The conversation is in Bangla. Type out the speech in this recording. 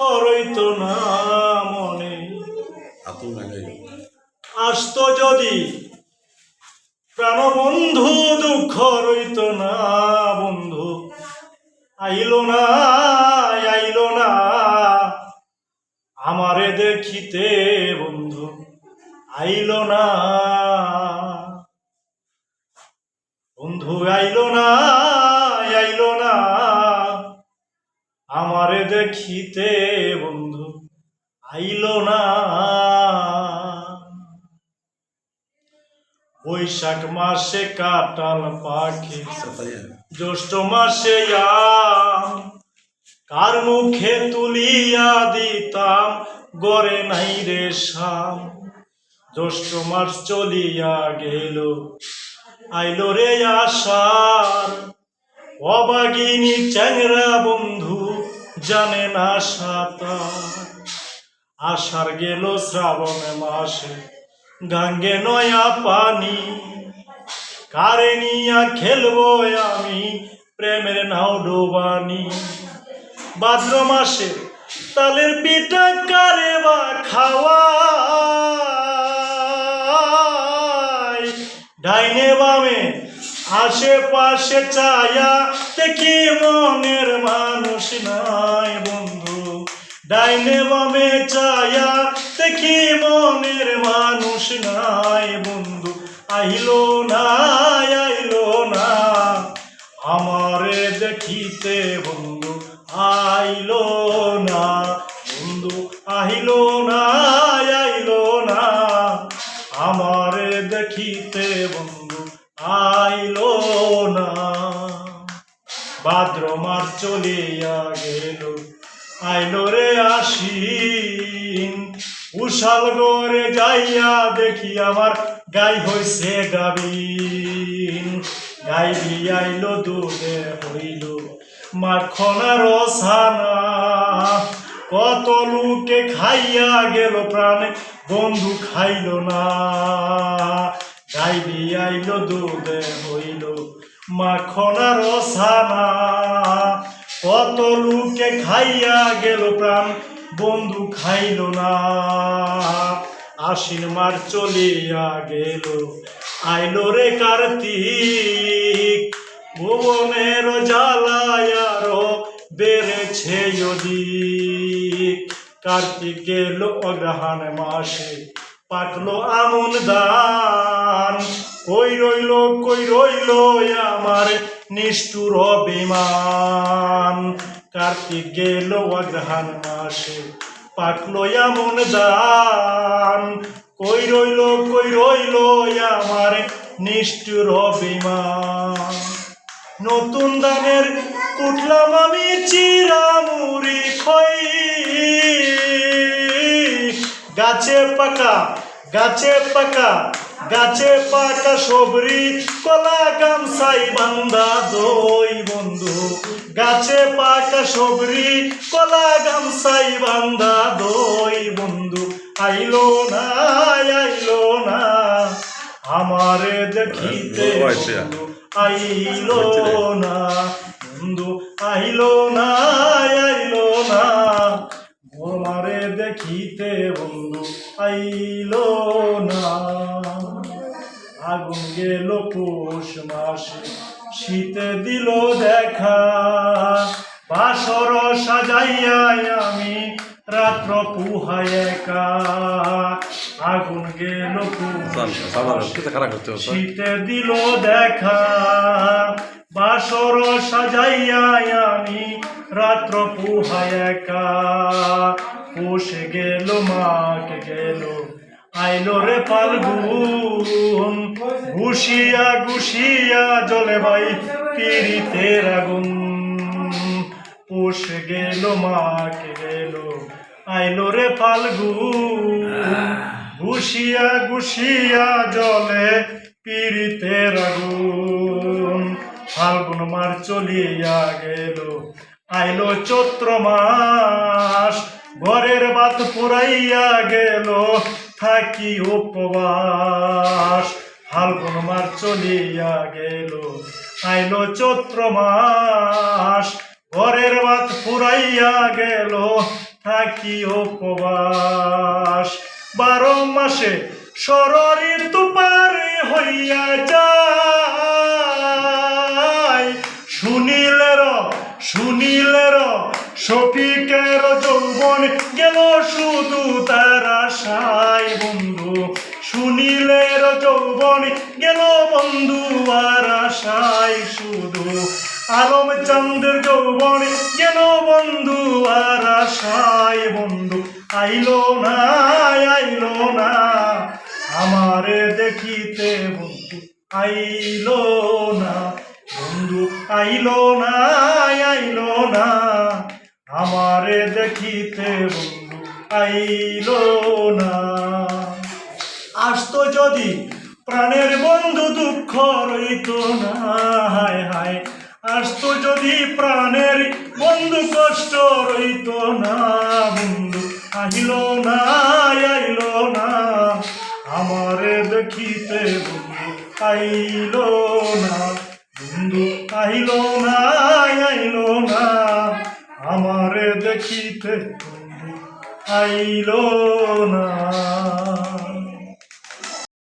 রইত না মনে। আসতো যদি প্রাণবন্ধু, দুঃখ রইত না বন্ধু। আইলো না আইলো না, আমারে দেখিতে বন্ধু। আইলো না। বন্ধু, আইলো না আইলো না। আমারে দেখিতে বন্ধু, আইল না। বৈশাখ মাসে কাটাল পাখি, জ্যৈষ্ঠ মাসে কার মুখে তুলিয়া দিতাম, গড়ে নাই রে শাম। জ্যৈষ্ঠ মাস চলিয়া গেল, আইলো রে আশার অবাগিনী চ্যাংরা বন্ধু জানে না সাঁতার। আষাঢ় গেল শ্রাবণ মাসে, গাঙ্গে নয়া পানি। কারে নিয়া খেলব আমি প্রেমের নাও ডোবানি। ভাদ্র মাসে তালের পিঠা কারে বা খাওয়া ডাইনে বামে আশেপাশে চায়া দেখি মনের মানুষ নাই বন্ধু। ডাইনে বামে চায়া দেখি মনের মানুষ নাই বন্ধু। আইলো না আইলো না, আমারে দেখিতে বন্ধু, আইলো না। বন্ধু, আইলো না আইলো না, আমারে দেখিতে চলিয়া গেল। আইলো রে আশিন উশাল গরে যাইয়া দেখি আমার গাই হইছে গাবিন। গাই আইলো দুধে হইল। মাখনার সানা কত লোকে খাইয়া গেল, প্রাণ বন্ধু খাইল না। গাই আইলো দুধে হইল। মাখনার সানা কত লোকে খাইয়া গেল প্রাণ, বন্ধু খাইল না। আশ্বিন মার চলিয়া গেল। আইলো রে কার্তিক, ভুবনের জ্বালায়ার বেড়েছে যদি কার্তিক গেল অগ্রহাণ মাসে পাকলো আমন দান কই রইল কই রইল আমার নিষ্ঠুর বিমান কার্তিক গেল অগ্রহাণ মাসে, পাকলো এমন দান কই রইল কই রইল আমার নিষ্ঠুর বিমান নতুন দানের কুটলাম আমি চিরামুড়ি খই। গাছে পাকা গাছে পাকা গাছে পাকা সবরি কলা গামসাই বান্দা দই বন্ধু। গাছে পাকা সবরি কলা গামসাই বান্দা দই বন্ধু। আইলো না আইলো না আমারে দেখিতে আইলো না বন্ধু। আইলো না। দেখিতে বন্ধু আইলো না। আগুন গেল পৌষ মাসে শীতে দিল দেখা। বাসর সাজাইয়া আমি রাত্র পুহায় একা। আগুন গেল শীতে দিল দেখা। বাসর সাজাইয়া আমি রাত্র পুহায় একা। পোষে গেল, মাকে গেল। আইলো রে ফাল্গুন, ঘুষিয়া ঘুষিয়া জলে ভাই পিরিতের আগুন। পোষে গেল, মাকে গেল। আইলো রে ফাল্গুন, ঘুষিয়া ঘুষিয়া জলে পীড়িতের আগুন। ফাল্গুন মার চলিয়া গেল। আইলো চৈত্র মাস ঘরের বাত পুরাইয়া গেল, থাকি উপবাস। ফাল্গুন মার চলিয়া গেল, আইল চৈত্র মাস। ঘরের বাত পুরাইয়া গেল, থাকি উপবাস। বারো মাসে সরঋতু পারে হইয়া যায়। শুনিলের শুনিলের, শফিকের যৌবন গেল শুধু তার আশায়, বন্ধু। শুনিলের যৌবন গেল বন্ধু আর আশায় শুধু। আলম চন্দ্র যৌবন গেল বন্ধু আর আশায়, বন্ধু। আইলো না আইলো না, আমারে দেখিতে বন্ধু। আইলো আইলো না আইলো না, আমারে দেখিতে বন্ধু আইলো না। আসতো যদি প্রাণের বন্ধু দুঃখ রইত না, হায় হায়। আসতো যদি প্রাণের বন্ধু কষ্ট রইত না, বন্ধু, আহিল না, আইল না, আমারে দেখিতে বন্ধু আইল না। আইল না আইল না আমারে দেখিতে আইল না।